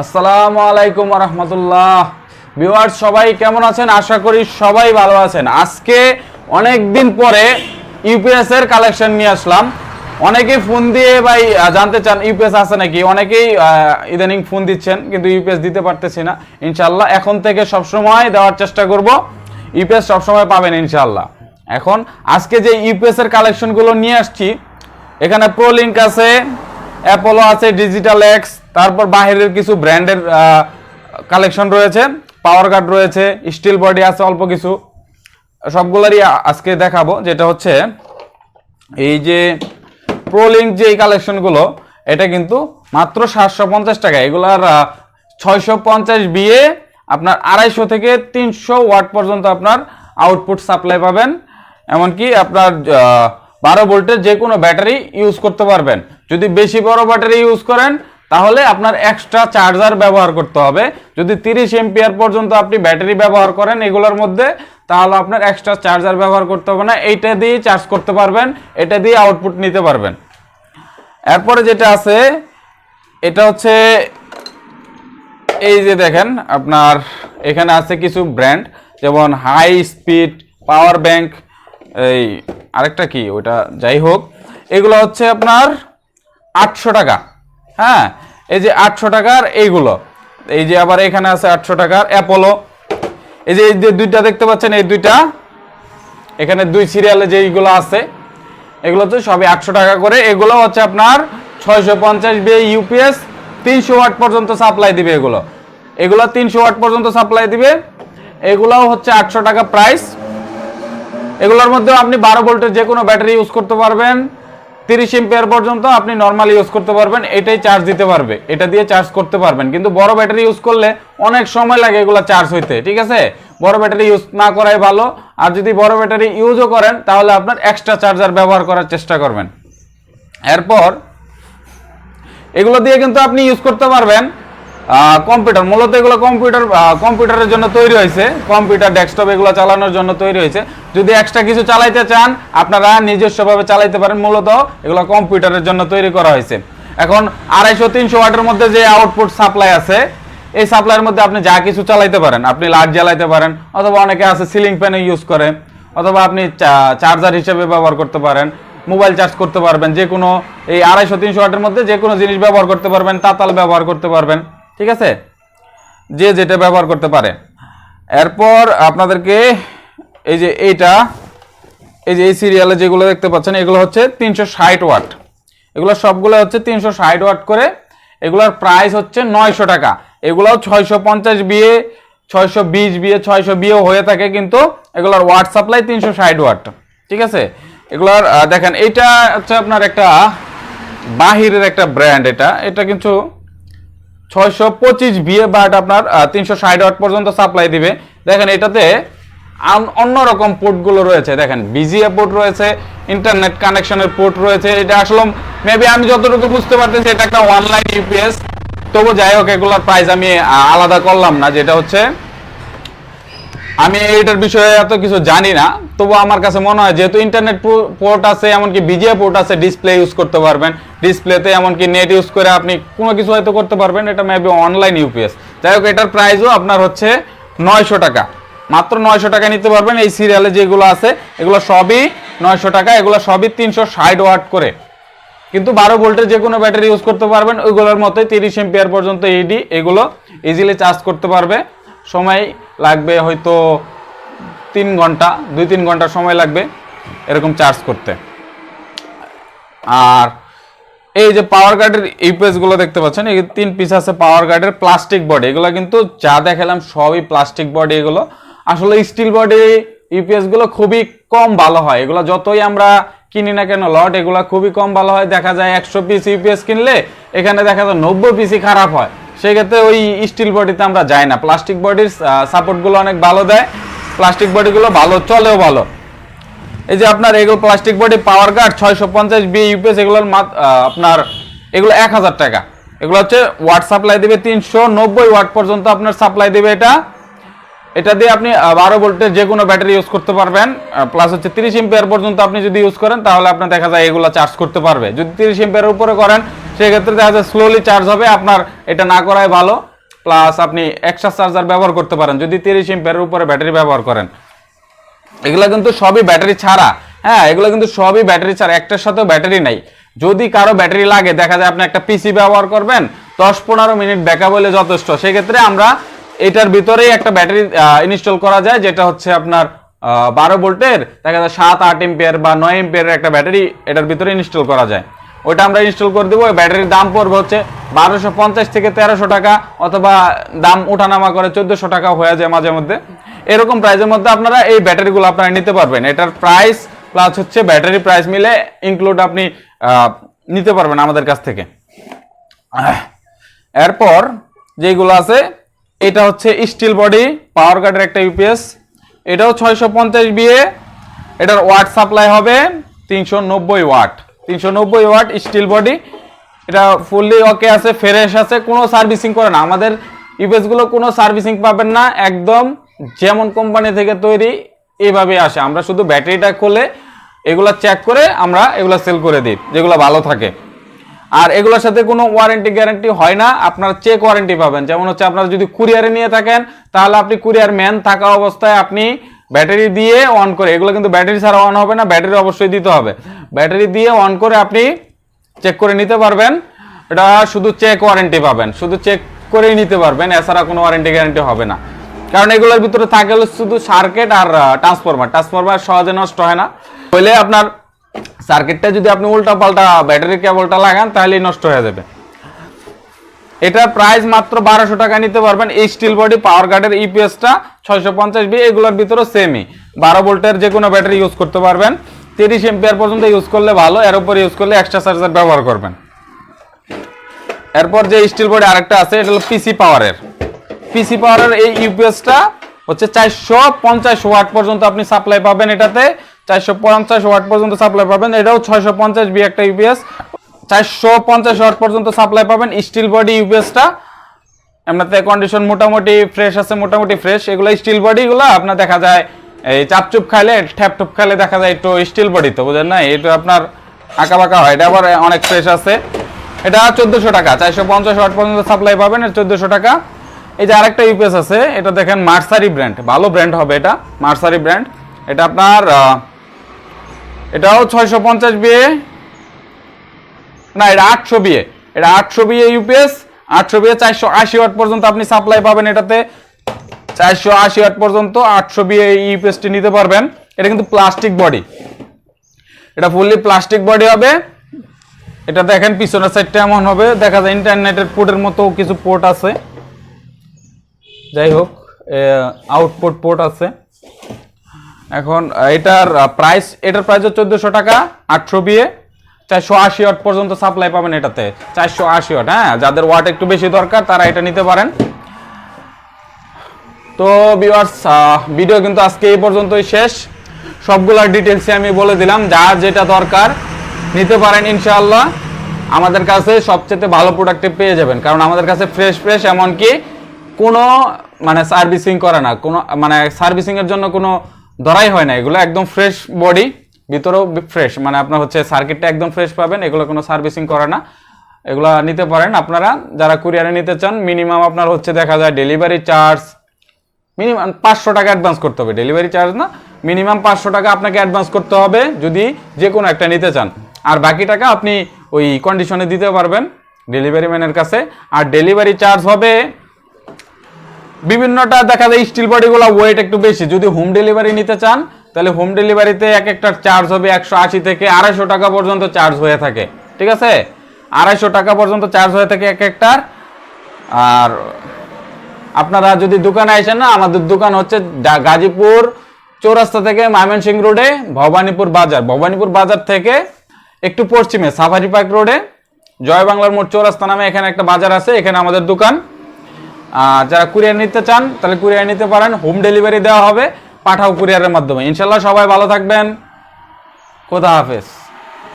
আসসালামু আলাইকুম রহমতুল্লাহ। ভিউয়ার্স, সবাই কেমন আছেন? আশা করি সবাই ভালো আছেন। আজকে অনেক দিন পরে ইউপিএস এর কালেকশন নিয়ে আসলাম। অনেকেই ফোন দিয়ে ভাই জানতে চান ইউপিএস আছে নাকি? অনেকেই ইদানিং ফোন দিচ্ছেন, কিন্তু ইউপিএস দিতে পারতেছি না। ইনশাল্লাহ এখন থেকে সবসময় দেওয়ার চেষ্টা করব। ইউপিএস সবসময় পাবেন ইনশাল্লাহ এখন আজকে যে ইউপিএস এর কালেকশনগুলো নিয়ে আসছি, এখানে প্রো লিঙ্ক আছে অ্যাপোলো আছে ডিজিটাল এক্স তারপর বাহিরের কিছু ব্র্যান্ডের কালেকশন রয়েছে পাওয়ার গার্ড রয়েছে স্টিল বডি আছে, অল্প কিছু। সবগুলোরই আজকে দেখাবো, যেটা হচ্ছে এই যে প্রো লিঙ্ক যে কালেকশনগুলো এটা কিন্তু মাত্র সাতশো পঞ্চাশ টাকা। এগুলার ছয়শো পঞ্চাশ বিয়ে আপনার আড়াইশো থেকে তিনশো ওয়াট পর্যন্ত আপনার আউটপুট সাপ্লাই পাবেন। এমনকি আপনার বারো ভোল্টের যে কোনো ব্যাটারি ইউজ করতে পারবেন। যদি বেশি বড় ব্যাটারি ইউজ করেন তাহলে আপনার এক্সট্রা চার্জার ব্যবহার করতে হবে। যদি তিরিশ এমপিআর পর্যন্ত আপনি ব্যাটারি ব্যবহার করেন এগুলোর মধ্যে, তাহলে আপনার এক্সট্রা চার্জার ব্যবহার করতে হবে না। এইটা দিয়ে চার্জ করতে পারবেন, এটা দিয়ে আউটপুট নিতে পারবেন। এরপরে যেটা আছে, এটা হচ্ছে এই যে দেখেন, আপনার এখানে আছে কিছু ব্র্যান্ড যেমন হাই স্পিড পাওয়ার ব্যাংক এই আরেকটা কি? ওটা যাই হোক। এগুলো হচ্ছে আপনার আটশো টাকা। হ্যাঁ এই যে আটশো টাকার এইগুলো। এই যে আবার এখানে আছে আটশো টাকার অ্যাপোলো এই যে এই যে দুইটা দেখতে পাচ্ছেন, এই দুইটা। এখানে দুই সিরিয়ালে যেইগুলো আছে, এগুলো তো সবই আটশো টাকা করে। এগুলো হচ্ছে আপনার ছয়শো পঞ্চাশ বি ইউপিএস তিনশো ওয়াট পর্যন্ত সাপ্লাই দিবে এগুলো। এগুলো তিনশো ওয়াট পর্যন্ত সাপ্লাই দিবে। এগুলোও হচ্ছে আটশো টাকা প্রাইস এগুলোর মধ্যে আপনি বারো ভোল্টের যে কোনো ব্যাটারি ইউজ করতে পারবেন। তিরিশ এম্পিয়ার পর্যন্ত আপনি নর্মাল ইউজ করতে পারবেন, এটাই চার্জ দিতে পারবে। এটা দিয়ে চার্জ করতে পারবেন। কিন্তু বড় ব্যাটারি ইউজ করলে অনেক সময় লাগে এগুলো চার্জ হইতে, ঠিক আছে? বড় ব্যাটারি ইউজ না করাই ভালো। আর যদি বড় ব্যাটারি ইউজও করেন, তাহলে আপনার এক্সট্রা চার্জার ব্যবহার করার চেষ্টা করবেন। এরপর, এগুলো দিয়ে কিন্তু আপনি ইউজ করতে পারবেন। কম্পিউটার মূলত এগুলো কম্পিউটার কম্পিউটারের জন্য তৈরি হয়েছে। কম্পিউটার ডেস্কটপ এগুলো চালানোর জন্য তৈরি হয়েছে। যদি এক্সট্রা কিছু চালাইতে চান, আপনারা নিজস্বভাবে চালাইতে পারেন। মূলত এগুলো কম্পিউটারের জন্য তৈরি করা হয়েছে। এখন আড়াইশো, তিনশো ওয়াটের মধ্যে যে আউটপুট সাপ্লাই আছে, এই সাপ্লাইয়ের মধ্যে আপনি যা কিছু চালাইতে পারেন, আপনি লাইট জ্বালাইতে পারেন, অথবা অনেকে আছে সিলিং ফ্যানে ইউজ করে, অথবা আপনি চার্জার হিসেবে ব্যবহার করতে পারেন মোবাইল চার্জ করতে পারবেন যে কোনো এই আড়াইশো, তিনশো ওয়াটের মধ্যে যে কোনো জিনিস ব্যবহার করতে পারবেন, তাতাল ব্যবহার করতে পারবেন। ঠিক আছে? যে যেটা ব্যবহার করতে পারে। এরপর আপনাদেরকে এই যে এইটা, এই যে এই সিরিয়ালে যেগুলো দেখতে পাচ্ছেন, এগুলো হচ্ছে তিনশো ষাট ওয়াট। এগুলো সবগুলো হচ্ছে তিনশো ষাট ওয়াট করে। এগুলোর প্রাইস হচ্ছে নয়শো টাকা। এগুলোও ছয়শো পঞ্চাশ বিয়ে, ছয়শো বিশ বিয়ে, ছয়শো বিয়েও হয়ে থাকে, কিন্তু এগুলোর ওয়াট সাপ্লাই তিনশো ষাট ওয়াট। ঠিক আছে? এগুলোর দেখেন, এইটা হচ্ছে আপনার একটা বাহিরের একটা ব্র্যান্ড এটা। এটা কিন্তু ছয়শো পঁচিশ বিয়ে বাট আপনার তিনশো ষাট ওয়াট পর্যন্ত সাপ্লাই দিবে। দেখেন এটাতে অন্যরকম পোর্টগুলো রয়েছে। দেখেন বিজিএ পোর্ট রয়েছে ইন্টারনেট কানেকশনের পোর্ট রয়েছে। এটা আসলে মেবি আমি যতটুকু বুঝতে পারতেছি, এটা একটা অনলাইন ইউপিএস তবু যাই হোক, এগুলোর প্রাইস আমি আলাদা করলাম না, যেটা হচ্ছে আমি এইটার বিষয়ে এত কিছু জানি না তবু আমার কাছে মনে হয় যেহেতু ইন্টারনেট পোর্ট আছে, এমনকি বিজিএ পোর্ট আছে ডিসপ্লে ইউজ করতে পারবেন। ডিসপ্লেতে এমনকি নেট ইউজ করে আপনি কোনো কিছু হয়তো করতে পারবেন, এটা মেবি অনলাইন ইউপিএস যাই হোক, এটার প্রাইসও আপনার হচ্ছে নয়শো টাকা। মাত্র নয়শো টাকা নিতে পারবেন এই সিরিয়ালে যেগুলো আছে, এগুলো সবই নয়শো টাকা, এগুলো সবই তিনশো ষাট ওয়াট করে। কিন্তু বারো ভোল্টের যে কোনো ব্যাটারি ইউজ করতে পারবেন, ওইগুলোর মতোই তিরিশ এম্পিয়ার পর্যন্ত ইডি এগুলো ইজিলি চার্জ করতে পারবে। সময় লাগবে হয়তো তিন ঘণ্টা, দুই তিন ঘণ্টা সময় লাগবে এরকম চার্জ করতে। আর এই যে পাওয়ার গার্ডের ইউপিএসগুলো দেখতে পাচ্ছেন, এই তিন পিস আছে পাওয়ার গার্ডের প্লাস্টিক বডি এগুলো কিন্তু যা দেখালাম সবই প্লাস্টিক বডি এগুলো। আসলে স্টিল বডি ইউপিএসগুলো খুবই কম ভালো হয়। এগুলো যতই আমরা কিনি না কেন লট এগুলো খুবই কম ভালো হয়। দেখা যায় একশো পিস ইউপিএস কিনলে, এখানে দেখা যায় নব্বই পিসই খারাপ হয়। সেক্ষেত্রে ওই স্টিল বডিতে আমরা যাই না। প্লাস্টিক বডির সাপোর্টগুলো অনেক ভালো দেয়। প্লাস্টিক বডিগুলো ভালো, চলেও ভালো। এই যে আপনার এগুলো প্লাস্টিক বডি পাওয়ার গার্ড ছয়শো পঞ্চাশ বি ইউপিএস এগুলোর আপনার এগুলো এক হাজার টাকা। এগুলো হচ্ছে ওয়াট সাপ্লাই দেবে তিনশো নব্বই ওয়াট পর্যন্ত আপনার সাপ্লাই দেবে এটা। এটা দিয়ে আপনি বারো ভোল্টের যে কোনো ব্যাটারি ইউজ করতে পারবেন। প্লাস হচ্ছে তিরিশ এম্পিয়ার পর্যন্ত আপনি যদি ইউজ করেন, তাহলে আপনার দেখা যায় এগুলো চার্জ করতে পারবে। যদি তিরিশ এম্পিয়ার উপরে করেন সেক্ষেত্রে দেখা যায় স্লোলি চার্জ হবে, আপনার এটা না করাই ভালো প্লাস আপনি এক্সট্রা চার্জার ব্যবহার করতে পারেন, যদি তিরিশ এম্পিয়ারের উপরে ব্যাটারি ব্যবহার করেন। এগুলো কিন্তু সবই ব্যাটারি ছাড়া হ্যাঁ এগুলো কিন্তু সবই ব্যাটারি ছাড়া, একটার সাথেও ব্যাটারি নাই। যদি কারও ব্যাটারি লাগে, দেখা যায় আপনি একটা পিসি ব্যবহার করবেন, দশ পনেরো মিনিট ব্যাকআপ হলে যথেষ্ট। সেক্ষেত্রে আমরা এটার ভিতরেই একটা ব্যাটারি ইনস্টল করা যায়, যেটা হচ্ছে আপনার বারো ভোল্টের, দেখা যায় সাত আট এম্পিয়ার বা নয় এম্পিয়ারের একটা ব্যাটারি এটার ভিতরে ইনস্টল করা যায়। ওইটা আমরা ইনস্টল করে দেবো। ব্যাটারির দাম পড়বে হচ্ছে বারোশো পঞ্চাশ থেকে তেরোশো টাকা অথবা দাম ওঠানামা করে চোদ্দোশো টাকা হয়ে যায় মাঝে মধ্যে। এরকম প্রাইসের মধ্যে আপনারা এই ব্যাটারিগুলো আপনারা নিতে পারবেন। এটার প্রাইস প্লাস হচ্ছে ব্যাটারি প্রাইস মিলে ইনক্লুড আপনি নিতে পারবেন আমাদের কাছ থেকে। এরপর যেগুলো আছে, এটা হচ্ছে স্টিল বডি পাওয়ার কার্ডের একটা ইউপিএস এটাও ছয়শো পঞ্চাশ বিয়ে এটার ওয়াট সাপ্লাই হবে তিনশো নব্বই ওয়াট তিনশো নব্বই ওয়াট স্টিল বডি এটা ফুললি ওকে আছে ফ্রেশ আছে, কোনো সার্ভিসিং করে না। আমাদের ইউপিএসগুলো কোনো সার্ভিসিং পাবেন না, একদম যেমন কোম্পানি থেকে তৈরি এইভাবে আসে। আমরা শুধু ব্যাটারিটা খুলে এগুলা চেক করে আমরা এগুলা সেল করে দিই, যেগুলো ভালো থাকে। আর এগুলোর সাথে কোনো ওয়ারেন্টি গ্যারান্টি হয় না, আপনার চেক ওয়ারেন্টি পাবেন। যেমন হচ্ছে আপনারা যদি কুরিয়ারে নিয়ে থাকেন, তাহলে আপনি কুরিয়ার ম্যান থাকা অবস্থায় আপনি ব্যাটারি দিয়ে অন করে, এগুলো কিন্তু ব্যাটারি ছাড়া অন হবে না, ব্যাটারি অবশ্যই দিতে হবে। ব্যাটারি দিয়ে অন করে আপনি চেক করে নিতে পারবেন। এটা শুধু চেক ওয়ারেন্টি পাবেন, শুধু চেক করেই নিতে পারবেন, এছাড়া কোনো ওয়ারেন্টি গ্যারান্টি হবে না। কারণ এগুলোর ভিতরে থাকে শুধু সার্কিট আর ট্রান্সফরমার ট্রান্সফরমার সহজে নষ্ট হয় না। হইলে আপনার সার্কিটটা যদি আপনি উল্টা পাল্টা ব্যাটারি কেবলটা লাগান, তাহলেই নষ্ট হয়ে যাবে। এটার প্রাইস মাত্র বারোশো টাকা নিতে পারবেন এই স্টিল বডি পাওয়ার কার্ডের ইপিএসটা ছয়শো পঞ্চাশ বি এগুলোর ভিতরে সেমই বারো ভোল্টের যে কোনো ব্যাটারি ইউজ করতে পারবেন। তিরিশ এম্পিয়ার পর্যন্ত ইউজ করলে ভালো, এর উপর ইউজ করলে এক্সট্রা চার্জার ব্যবহার করবেন। এরপর যে স্টিল বডি আরেকটা আছে, এটা হলো পিসি পাওয়ারের পিসি পাওয়ারের এই ইউপিএসটা হচ্ছে চারশো পঞ্চাশ ওয়াট পর্যন্ত আপনি সাপ্লাই পাবেন এটাতে। চারশো পঞ্চাশ ওয়াট পর্যন্ত সাপ্লাই পাবেন। এটাও ছয়শো পঞ্চাশ বি একটা ইউপিএস চারশো পঞ্চাশ ওয়াট পর্যন্ত সাপ্লাই পাবেন। স্টিল বডি ইউপিএসটা এমনিতে কন্ডিশন মোটামুটি ফ্রেশ আছে, মোটামুটি ফ্রেশ এগুলো স্টিল বডিগুলো আপনার দেখা যায়, এই চাপচুপ খাইলে ট্যাপটুপ খাইলে দেখা যায় একটু স্টিল বডি তো, বুঝেন না? এটা আপনার আঁকা বাঁকা হয়। এটা আবার অনেক ফ্রেশ আছে। এটা চোদ্দোশো টাকা, চারশো পঞ্চাশ ওয়াট পর্যন্ত সাপ্লাই পাবেন, এটা চোদ্দোশো টাকা। এই যে আরেকটা ইউপিএস আছে, এটা দেখেন মার্সারি ব্র্যান্ড ভালো ব্র্যান্ড হবে এটা মার্সারি ব্র্যান্ড এটা আপনার এটাও ছয়শো পঞ্চাশ বিয়ে না, এটা আটশো বিয়ে এটা আটশো বিয়ে ইউপিএস আটশো বিয়ে চারশো আশি ওয়াট পর্যন্ত আপনি সাপ্লাই পাবেন এটাতে। চারশো আশি ওয়াট পর্যন্ত আটশো বিয়ে ইউপিএসটি নিতে পারবেন। এটা কিন্তু প্লাস্টিক বডি এটা ফুললি প্লাস্টিক বডি হবে। এটা দেখেন, পিছনের সাইডটা এমন হবে। দেখা যায় ইন্টারনেটের পোর্টের মতো কিছু পোর্ট আছে। যাই হোক আউটপুট পোর্ট আছে। এখন এটার প্রাইস এটার প্রাইস হচ্ছে চোদ্দোশো টাকা, আটশো বিয়ে চারশো আশি ওয়াট পর্যন্ত সাপ্লাই পাবেন এটাতে। চারশো আশি ওয়াট হ্যাঁ? যাদের ওয়াট একটু বেশি দরকার, তারা এটা নিতে পারেন। তো ভিউয়ার্স ভিডিও কিন্তু আজকে এই পর্যন্তই শেষ। সবগুলোর ডিটেলসে আমি বলে দিলাম যার যেটা দরকার, নিতে পারেন ইনশাআল্লাহ। আমাদের কাছে সবচেয়ে ভালো প্রোডাক্টে পেয়ে যাবেন, কারণ আমাদের কাছে ফ্রেশ ফ্রেশ এমনকি কোনো মানে সার্ভিসিং করে না। কোনো মানে সার্ভিসিংয়ের জন্য কোনো ধরাই হয় না। এগুলো একদম ফ্রেশ বডি ভিতরেও ফ্রেশ মানে আপনার হচ্ছে সার্কিটটা একদম ফ্রেশ পাবেন, এগুলো কোনো সার্ভিসিং করে না। এগুলো নিতে পারেন আপনারা, যারা কুরিয়ারে নিতে চান মিনিমাম আপনার হচ্ছে দেখা যায় ডেলিভারি চার্জ মিনিমাম পাঁচশো টাকা অ্যাডভান্স করতে হবে। ডেলিভারি চার্জ না মিনিমাম পাঁচশো টাকা আপনাকে অ্যাডভান্স করতে হবে, যদি যে কোনো একটা নিতে চান। আর বাকি টাকা আপনি ওই কন্ডিশনে দিতে পারবেন ডেলিভারি ম্যানের কাছে। আর ডেলিভারি চার্জ হবে, বিভিন্নটা, দেখা যায় স্টিল বডিগুলো ওয়েট একটু বেশি। যদি হোম ডেলিভারি নিতে চান তাহলে হোম ডেলিভারিতে এক একটার চার্জ হবে একশো আশি থেকে আড়াইশো টাকা পর্যন্ত চার্জ হয়ে থাকে, ঠিক আছে? আড়াইশো টাকা পর্যন্ত চার্জ হয়ে থাকে এক একটার আর আপনারা যদি দোকানে আসেন না, আমাদের দোকান হচ্ছে গাজীপুর চৌরাস্তা থেকে ময়মনসিংহ রোডে ভবানীপুর বাজার। ভবানীপুর বাজার থেকে একটু পশ্চিমে সাফারি পার্ক রোডে, জয় বাংলার মোড় চৌরাস্তা নামে এখানে একটা বাজার আছে, এখানে আমাদের দোকান। আর যারা কুরিয়ার নিতে চান, তাহলে কুরিয়ার নিতে পারেন হোম ডেলিভারি দেওয়া হবে। পাঠাও কুরিয়ারের মাধ্যমে। ইনশাল্লাহ সবাই ভালো থাকবেন। খোদা হাফেজ।